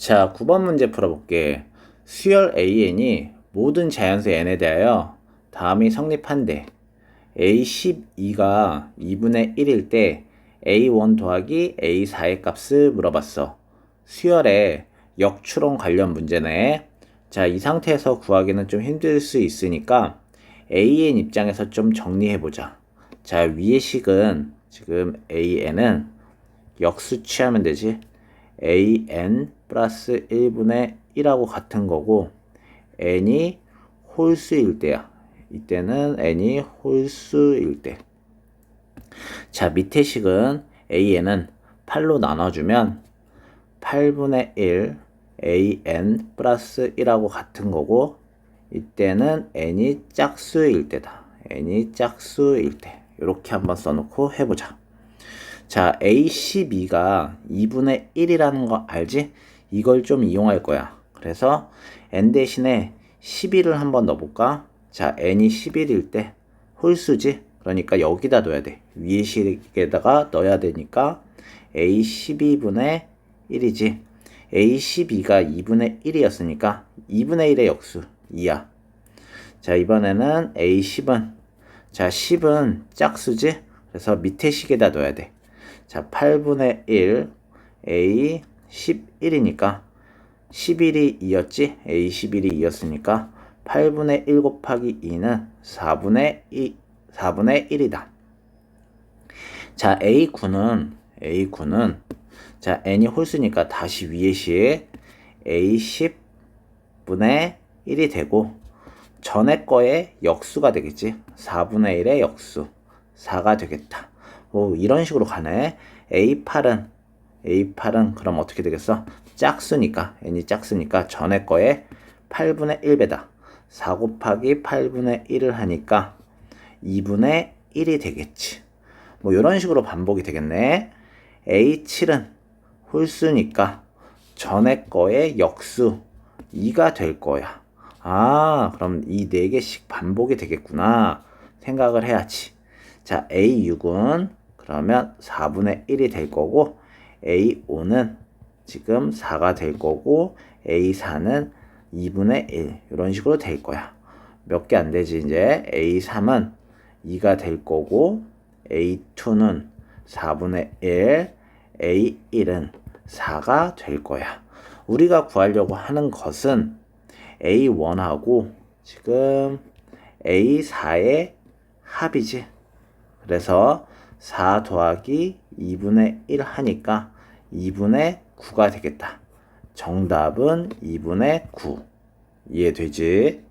자, 9번 문제 풀어볼게. 수열 AN이 모든 자연수 N에 대하여 다음이 성립한대. A12가 2분의 1일 때 A1 더하기 A4의 값을 물어봤어. 수열의 역추론 관련 문제네. 자, 이 상태에서 구하기는 좀 힘들 수 있으니까 AN 입장에서 좀 정리해보자. 자, 위의 식은 지금 AN은 역수 취하면 되지. AN 플러스 1분의 1하고 같은 거고 n이 홀수일 때야. 이때는 n이 홀수일 때. 자, 밑에 식은 an은 8로 나눠주면 8분의 1 an 플러스 1하고 같은 거고 이때는 n이 짝수일 때다. n이 짝수일 때. 이렇게 한번 써놓고 해보자. 자, A12가 2분의 1이라는 거 알지? 이걸 좀 이용할 거야. 그래서 n 대신에 11을 한번 넣어볼까? 자, n이 11일 때 홀수지? 그러니까 여기다 넣어야 돼. 위에 식에다가 넣어야 되니까 A12분의 1이지. A12가 2분의 1이었으니까 2분의 1의 역수 2야. 자, 이번에는 A10은 자, 10은 짝수지? 그래서 밑에 식에다 넣어야 돼. 자, 8분의 1 A 11이니까 11이 2였지? A 11이 2였으니까 8분의 1 곱하기 2는 4분의 2, 4분의 1이다. 자, A9는 A9는 자, n이 홀수니까 다시 위에 시 A 10분의 1이 되고 전에 거의 역수가 되겠지. 4분의 1의 역수 4가 되겠다. 오, 이런 식으로 가네. A8은 A8은 그럼 어떻게 되겠어? 짝수니까 n이 짝수니까 전에 거에 8분의 1배다. 4 곱하기 8분의 1을 하니까 2분의 1이 되겠지. 뭐 이런 식으로 반복이 되겠네. A7은 홀수니까 전에 거의 역수 2가 될 거야. 아, 그럼 이네 개씩 반복이 되겠구나. 생각을 해야지. 자, A6은 그러면 4분의 1이 될 거고 A5는 지금 4가 될 거고 A4는 2분의 1 이런 식으로 될 거야. 몇 개 안 되지 이제 A3은 2가 될 거고 A2는 4분의 1 A1은 4가 될 거야. 우리가 구하려고 하는 것은 A1하고 지금 A4의 합이지. 그래서 4 더하기 2분의 1 하니까 2분의 9가 되겠다. 정답은 2분의 9. 이해되지?